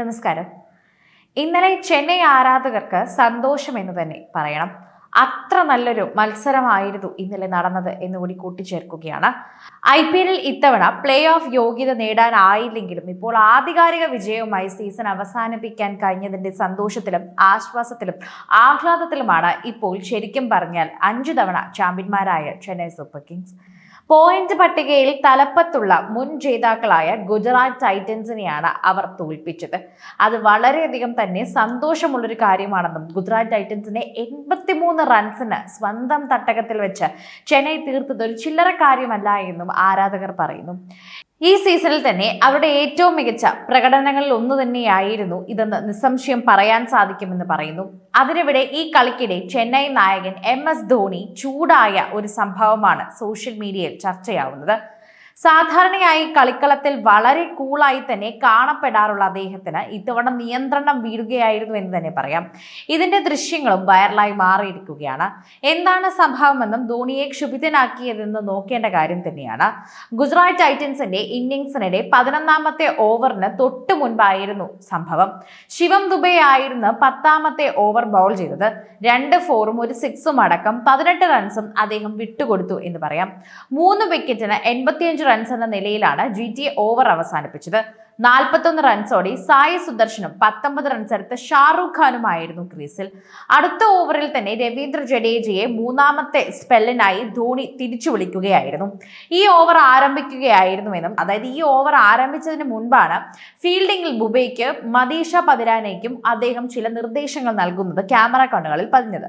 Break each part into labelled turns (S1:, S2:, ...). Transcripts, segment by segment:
S1: നമസ്കാരം. ഇന്നലെ ചെന്നൈ ആരാധകർക്ക് സന്തോഷം എന്ന് തന്നെ പറയണം. അത്ര നല്ലൊരു മത്സരമായിരുന്നു ഇന്നലെ നടന്നത് എന്നുകൂടി കൂട്ടിച്ചേർക്കുകയാണ്. ഐ പി എല്ലിൽ ഇത്തവണ പ്ലേ ഓഫ് യോഗ്യത നേടാനായില്ലെങ്കിലും ഇപ്പോൾ ആധികാരിക വിജയവുമായി സീസൺ അവസാനിപ്പിക്കാൻ കഴിഞ്ഞതിന്റെ സന്തോഷത്തിലും ആശ്വാസത്തിലും ആഹ്ലാദത്തിലുമാണ് ഇപ്പോൾ ശരിക്കും പറഞ്ഞാൽ അഞ്ചു തവണ ചാമ്പ്യന്മാരായ ചെന്നൈ സൂപ്പർ കിങ്സ്. പോയിന്റ് പട്ടികയിൽ തലപ്പത്തുള്ള മുൻ ജേതാക്കളായ ഗുജറാത്ത് ടൈറ്റൻസിനെയാണ് അവർ തോൽപ്പിച്ചത്. അത് വളരെയധികം തന്നെ സന്തോഷമുള്ളൊരു കാര്യമാണെന്നും ഗുജറാത്ത് ടൈറ്റൻസിനെ എൺപത്തിമൂന്ന് റൺസിന് സ്വന്തം തട്ടകത്തിൽ വെച്ച് ചെന്നൈ തീർത്തത് ഒരു ചില്ലറ കാര്യമല്ല എന്നും ആരാധകർ പറയുന്നു. ഈ സീസണിൽ തന്നെ അവരുടെ ഏറ്റവും മികച്ച പ്രകടനങ്ങളിൽ ഒന്നു തന്നെയായിരുന്നു ഇതെന്ന് നിസ്സംശയം പറയാൻ സാധിക്കുമെന്ന് പറയുന്നു. അതിനിവിടെ ഈ കളിക്കിടെ ചെന്നൈ നായകൻ എം എസ് ധോണി ചൂടായ ഒരു സംഭവമാണ് സോഷ്യൽ മീഡിയയിൽ ചർച്ചയാവുന്നത്. സാധാരണയായി കളിക്കളത്തിൽ വളരെ കൂളായി തന്നെ കാണപ്പെടാറുള്ള അദ്ദേഹത്തിന് ഇത്തവണ നിയന്ത്രണം വീഴുകയായിരുന്നു എന്ന് തന്നെ പറയാം. ഇതിന്റെ ദൃശ്യങ്ങളും വൈറലായി മാറിയിരിക്കുകയാണ്. എന്താണ് സംഭവമെന്നും ധോണിയെ ക്ഷുഭിതനാക്കിയതെന്ന് നോക്കേണ്ട കാര്യം തന്നെയാണ്. ഗുജറാത്ത് ടൈറ്റൻസിന്റെ ഇന്നിംഗ്സിനിടെ പതിനൊന്നാമത്തെ ഓവറിന് തൊട്ടു മുൻപായിരുന്നു സംഭവം. ശിവം ദുബെ ആയിരുന്നു പത്താമത്തെ ഓവർ ബൗൾ ചെയ്തത്. രണ്ട് ഫോറും ഒരു സിക്സും അടക്കം പതിനെട്ട് റൺസും അദ്ദേഹം വിട്ടുകൊടുത്തു എന്ന് പറയാം. മൂന്ന് വിക്കറ്റിന് എൺപത്തിയഞ്ച് റൺസ് എന്ന നിലയിലാണ് ജി ടി ഓവർ അവസാനിപ്പിച്ചത്. നാൽപ്പത്തൊന്ന് റൺസോടെ സായി സുദർശനും പത്തൊമ്പത് റൺസ് എടുത്ത് ഷാറൂഖ് ഖാനുമായിരുന്നു ക്രീസിൽ. അടുത്ത ഓവറിൽ തന്നെ രവീന്ദ്ര ജഡേജയെ മൂന്നാമത്തെ സ്പെല്ലിനായി ധോണി തിരിച്ചു വിളിക്കുകയായിരുന്നു. ഈ ഓവർ ആരംഭിക്കുകയായിരുന്നുവെന്നും അതായത് ഈ ഓവർ ആരംഭിച്ചതിന് മുൻപാണ് ഫീൽഡിംഗിൽ ബുബൈക്ക് മദീഷ പതിരാനയ്ക്കും അദ്ദേഹം ചില നിർദ്ദേശങ്ങൾ നൽകുന്നത് ക്യാമറ കണ്ണുകളിൽ പതിഞ്ഞത്.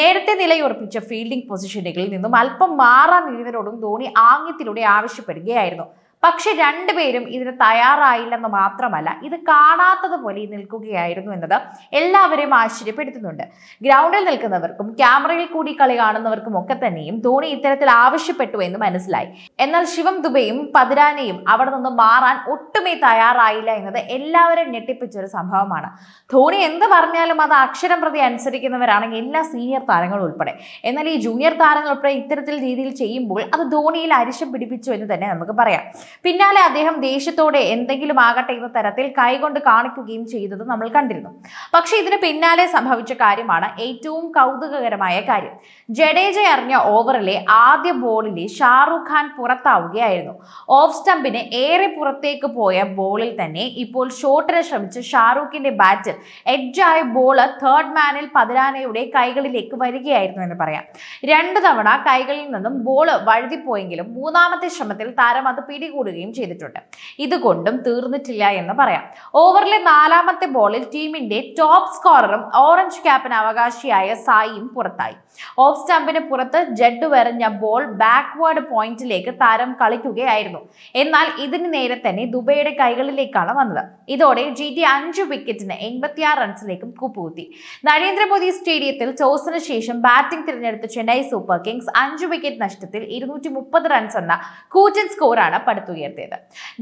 S1: നേരത്തെ നിലയുറപ്പിച്ച ഫീൽഡിംഗ് പൊസിഷനുകളിൽ നിന്നും അല്പം മാറാൻ ഇരുവരോടും ധോണി ആംഗ്യത്തിലൂടെ ആവശ്യപ്പെടുകയായിരുന്നു. പക്ഷെ രണ്ടുപേരും ഇതിന് തയ്യാറായില്ലെന്ന് മാത്രമല്ല ഇത് കാണാത്തതുപോലെ നിൽക്കുകയായിരുന്നു എന്നത് എല്ലാവരെയും ആശ്ചര്യപ്പെടുത്തുന്നുണ്ട്. ഗ്രൗണ്ടിൽ നിൽക്കുന്നവർക്കും ക്യാമറയിൽ കൂടി കളി കാണുന്നവർക്കും ഒക്കെ തന്നെയും ധോണി ഇത്തരത്തിൽ ആവശ്യപ്പെട്ടു എന്ന് മനസ്സിലായി. എന്നാൽ ശിവം ദുബയും പതിരാനയും അവിടെ നിന്ന് മാറാൻ ഒട്ടുമേ തയ്യാറായില്ല എന്നത് എല്ലാവരെയും ഞെട്ടിപ്പിച്ച ഒരു സംഭവമാണ്. ധോണി എന്ത് പറഞ്ഞാലും അത് അക്ഷരം പ്രതി അനുസരിക്കുന്നവരാണെങ്കിൽ എല്ലാ സീനിയർ താരങ്ങളും ഉൾപ്പെടെ. എന്നാൽ ഈ ജൂനിയർ താരങ്ങൾ ഉൾപ്പെടെ ഇത്തരത്തിൽ രീതിയിൽ ചെയ്യുമ്പോൾ അത് ധോണിയിൽ അരിശം പിടിപ്പിച്ചു എന്ന് തന്നെ നമുക്ക് പറയാം. പിന്നാലെ അദ്ദേഹം ദേഷ്യത്തോടെ എന്തെങ്കിലും ആകട്ടെ എന്ന തരത്തിൽ കൈകൊണ്ട് കാണിക്കുകയും ചെയ്തത് നമ്മൾ കണ്ടിരുന്നു. പക്ഷെ ഇതിന് പിന്നാലെ സംഭവിച്ച കാര്യമാണ് ഏറ്റവും കൗതുകകരമായ കാര്യം. ജഡേജ അറിഞ്ഞ ഓവറിലെ ആദ്യ ബോളിലെ ഷാറുഖ് ഖാൻ പുറത്താവുകയായിരുന്നു. ഓഫ് സ്റ്റംപിന് ഏറെ പുറത്തേക്ക് പോയ ബോളിൽ തന്നെ ഇപ്പോൾ ഷോട്ടിന് ശ്രമിച്ച് ഷാറൂഖിന്റെ ബാറ്റിൽ എഡ്ജായ ബോൾ തേർഡ് മാനിൽ പതിരാനയുടെ കൈകളിലേക്ക് വരികയായിരുന്നു എന്ന് പറയാം. രണ്ടു തവണ കൈകളിൽ നിന്നും ബോൾ വഴുതിപ്പോയെങ്കിലും മൂന്നാമത്തെ ശ്രമത്തിൽ താരം അത് പിടികൂടുകയും ചെയ്തിട്ടുണ്ട്. ഇതുകൊണ്ടും തീർന്നിട്ടില്ല എന്ന് പറയാം. ഓവറിലെ നാലാമത്തെ ബോളിൽ ടീമിന്റെ ടോപ്പ് സ്കോററും ഓറഞ്ച് ക്യാപ്പിന് അവകാശിയായ സായിയും പുറത്തായി. ഓഫ് സ്റ്റാമ്പിന് പുറത്ത് ജഡ് വെറിഞ്ഞ ബോൾ ബാക്ക്വേർഡ് പോയിന്റിലേക്ക് താരം കളിക്കുകയായിരുന്നു. എന്നാൽ ഇതിന് നേരെ തന്നെ ദുബൈയുടെ കൈകളിലേക്കാണ് വന്നത്. ഇതോടെ ജി ടി അഞ്ച് വിക്കറ്റിന് എൺപത്തിയാറ് റൺസിലേക്കും കൂപ്പുകുത്തി. നരേന്ദ്രമോദി സ്റ്റേഡിയത്തിൽ ടോസിന് ശേഷം ബാറ്റിംഗ് തിരഞ്ഞെടുത്ത ചെന്നൈ സൂപ്പർ കിങ്സ് അഞ്ച് വിക്കറ്റ് നഷ്ടത്തിൽ ഇരുന്നൂറ്റി റൺസ് എന്ന കൂറ്റൻ സ്കോറാണ് പടുത്തുയർത്തിയത്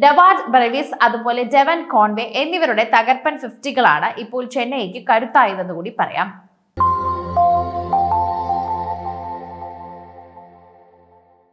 S1: ഡവാഡ് ബ്രവിസ് അതുപോലെ ഡെവൻ കോൺവേ എന്നിവരുടെ തകർപ്പൻ ഫിഫ്റ്റികളാണ് ഇപ്പോൾ ചെന്നൈക്ക് കരുത്തായതെന്ന് കൂടി പറയാം.